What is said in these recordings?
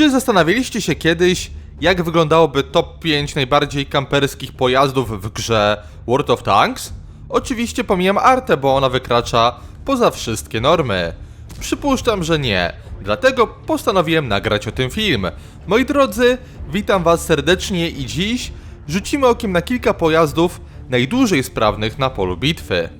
Czy zastanawialiście się kiedyś, jak wyglądałoby top 5 najbardziej kamperskich pojazdów w grze World of Tanks? Oczywiście pomijam artę, bo ona wykracza poza wszystkie normy. Przypuszczam, że nie, dlatego postanowiłem nagrać o tym film. Moi drodzy, witam was serdecznie i dziś rzucimy okiem na kilka pojazdów najdłużej sprawnych na polu bitwy.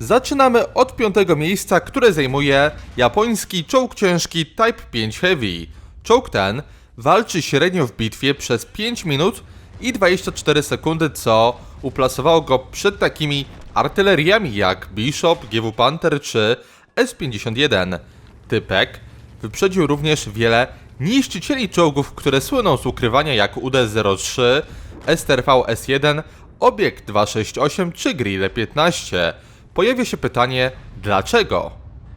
Zaczynamy od piątego miejsca, które zajmuje japoński czołg ciężki Type 5 Heavy. Czołg ten walczy średnio w bitwie przez 5 minut i 24 sekundy, co uplasowało go przed takimi artyleriami jak Bishop, GW Panther czy S-51. Typek wyprzedził również wiele niszczycieli czołgów, które słyną z ukrywania jak UD-03, STRV S1, Obiekt 268 czy Grille 15. Pojawia się pytanie, dlaczego?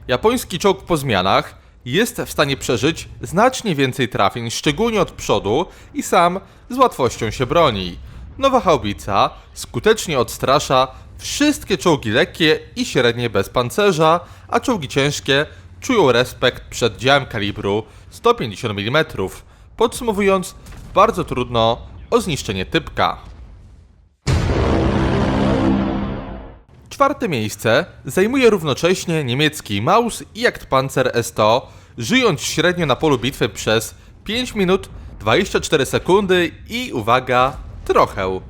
Japoński czołg po zmianach jest w stanie przeżyć znacznie więcej trafień, szczególnie od przodu i sam z łatwością się broni. Nowa haubica skutecznie odstrasza wszystkie czołgi lekkie i średnie bez pancerza, a czołgi ciężkie czują respekt przed działem kalibru 150 mm. Podsumowując, bardzo trudno o zniszczenie typka. Czwarte miejsce zajmuje równocześnie niemiecki Maus i Jagdpanzer S100, żyjąc średnio na polu bitwy przez 5 minut 24 sekundy i uwaga, trochę.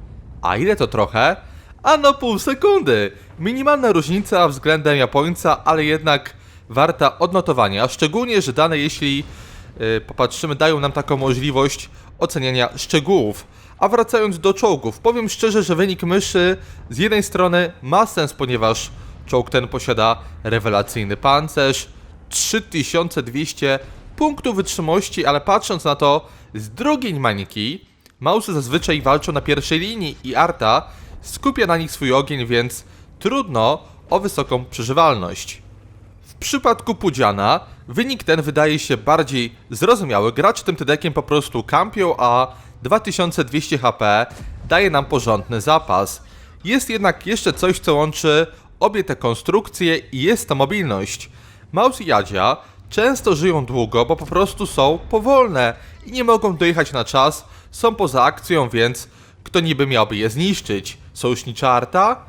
A ile to trochę? Ano pół sekundy! Minimalna różnica względem Japońca, ale jednak warta odnotowania, szczególnie, że dane jeśli popatrzymy dają nam taką możliwość oceniania szczegółów. A wracając do czołgów, powiem szczerze, że wynik myszy z jednej strony ma sens, ponieważ czołg ten posiada rewelacyjny pancerz, 3200 punktów wytrzymałości, ale patrząc na to z drugiej mańki, Mausy zazwyczaj walczą na pierwszej linii i Arta skupia na nich swój ogień, więc trudno o wysoką przeżywalność. Przypadku Pudziana wynik ten wydaje się bardziej zrozumiały. Gracze tym tydekiem po prostu kampią, a 2200 HP daje nam porządny zapas. Jest jednak jeszcze coś, co łączy obie te konstrukcje i jest to mobilność. Maus i Jadzia często żyją długo, bo po prostu są powolne i nie mogą dojechać na czas, są poza akcją, więc kto niby miałby je zniszczyć? Sojusznicza Arta?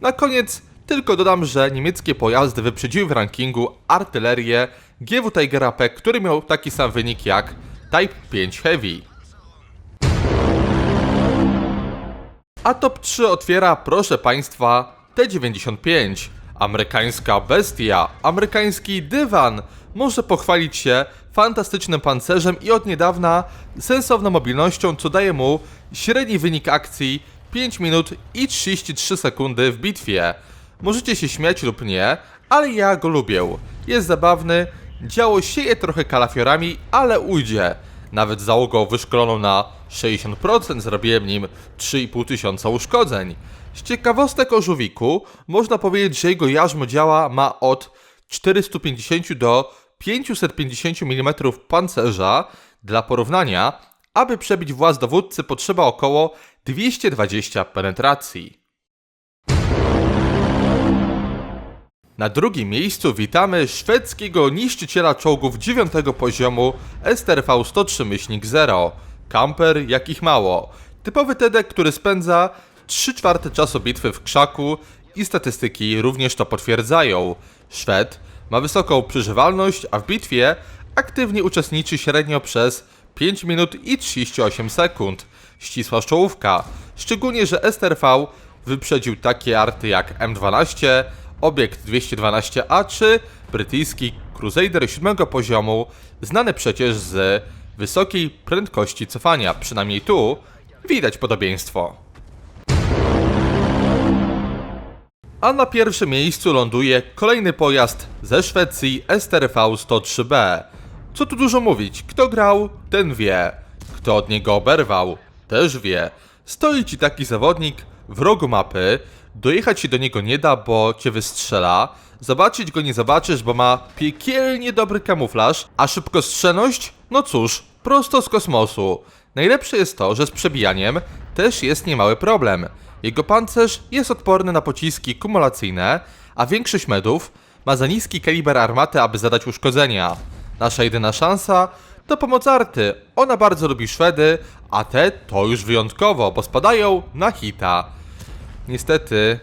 Na koniec tylko dodam, że niemieckie pojazdy wyprzedziły w rankingu artylerię GW Tiger AP, który miał taki sam wynik jak Type 5 Heavy. A top 3 otwiera, proszę Państwa, T-95. Amerykańska bestia, amerykański dywan może pochwalić się fantastycznym pancerzem i od niedawna sensowną mobilnością, co daje mu średni wynik akcji 5 minut i 33 sekundy w bitwie. Możecie się śmiać lub nie, ale ja go lubię. Jest zabawny, działo sieje trochę kalafiorami, ale ujdzie. Nawet załogą wyszkoloną na 60% zrobiłem nim 3,5 tysiąca uszkodzeń. Z ciekawostek o żółwiku można powiedzieć, że jego jarzmo działa ma od 450 do 550 mm pancerza. Dla porównania, aby przebić właz dowódcy potrzeba około 220 penetracji. Na drugim miejscu witamy szwedzkiego niszczyciela czołgów 9 poziomu STRV 103 myślnik 0. Kamper jakich mało. Typowy TD, który spędza 3 czwarte czasu bitwy w krzaku i statystyki również to potwierdzają. Szwed ma wysoką przeżywalność, a w bitwie aktywnie uczestniczy średnio przez 5 minut i 38 sekund. Ścisła czołówka, szczególnie, że STRV wyprzedził takie arty jak M12, Obiekt 212A czy brytyjski Crusader 7 poziomu, znany przecież z wysokiej prędkości cofania, przynajmniej tu widać podobieństwo. A na pierwszym miejscu ląduje kolejny pojazd ze Szwecji STRV 103B. Co tu dużo mówić, kto grał, ten wie. Kto od niego oberwał, też wie. Stoi ci taki zawodnik w rogu mapy, dojechać się do niego nie da, bo cię wystrzela. Zobaczyć go nie zobaczysz, bo ma piekielnie dobry kamuflaż, a szybkostrzelność? No cóż, prosto z kosmosu. Najlepsze jest to, że z przebijaniem też jest niemały problem. Jego pancerz jest odporny na pociski kumulacyjne, a większość medów ma za niski kaliber armaty, aby zadać uszkodzenia. Nasza jedyna szansa to pomoc Arty. Ona bardzo lubi Szwedy, a te to już wyjątkowo, bo spadają na hita. Niestety,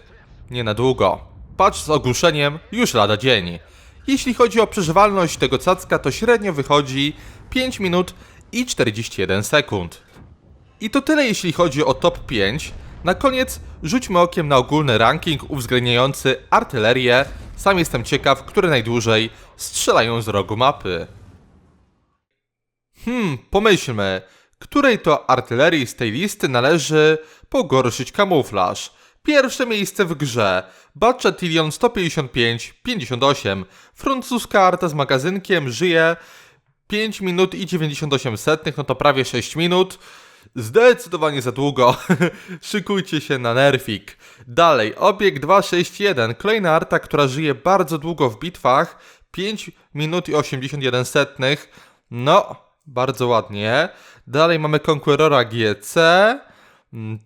nie na długo. Patrz z ogłuszeniem już lada dzień. Jeśli chodzi o przeżywalność tego cacka, to średnio wychodzi 5 minut i 41 sekund. I to tyle jeśli chodzi o top 5. Na koniec rzućmy okiem na ogólny ranking uwzględniający artylerię. Sam jestem ciekaw, które najdłużej strzelają z rogu mapy. Hmm, pomyślmy, której to artylerii z tej listy należy pogorszyć kamuflaż. Pierwsze miejsce w grze. Batchatilion 155-58. Francuska arta z magazynkiem żyje 5 minut i 98 setnych, no to prawie 6 minut. Zdecydowanie za długo. Szykujcie się na nerfik. Dalej, obieg 261. Kolejna arta, która żyje bardzo długo w bitwach. 5 minut i 81 setnych. No, bardzo ładnie. Dalej mamy Conquerora GC,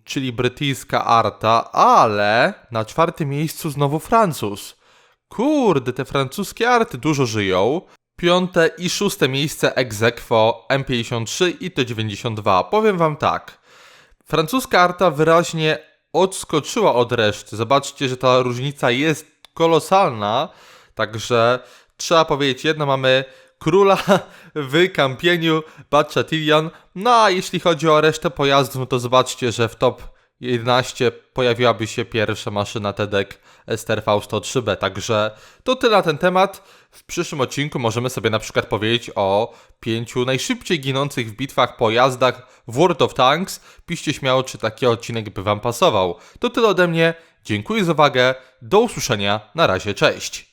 czyli brytyjska arta, ale na czwartym miejscu znowu Francuz. Kurde, te francuskie arty dużo żyją. Piąte i szóste miejsce Exequo M53 i T92. Powiem wam tak. Francuska arta wyraźnie odskoczyła od reszty. Zobaczcie, że ta różnica jest kolosalna. Także trzeba powiedzieć jedno, mamy króla w kampieniu Batchatilion. No a jeśli chodzi o resztę pojazdów, no to zobaczcie, że w top 11 pojawiłaby się pierwsza maszyna TEDek Ester V103B. Także to tyle na ten temat. W przyszłym odcinku możemy sobie na przykład powiedzieć o pięciu najszybciej ginących w bitwach pojazdach w World of Tanks. Piszcie śmiało, czy taki odcinek by Wam pasował. To tyle ode mnie. Dziękuję za uwagę. Do usłyszenia. Na razie, cześć.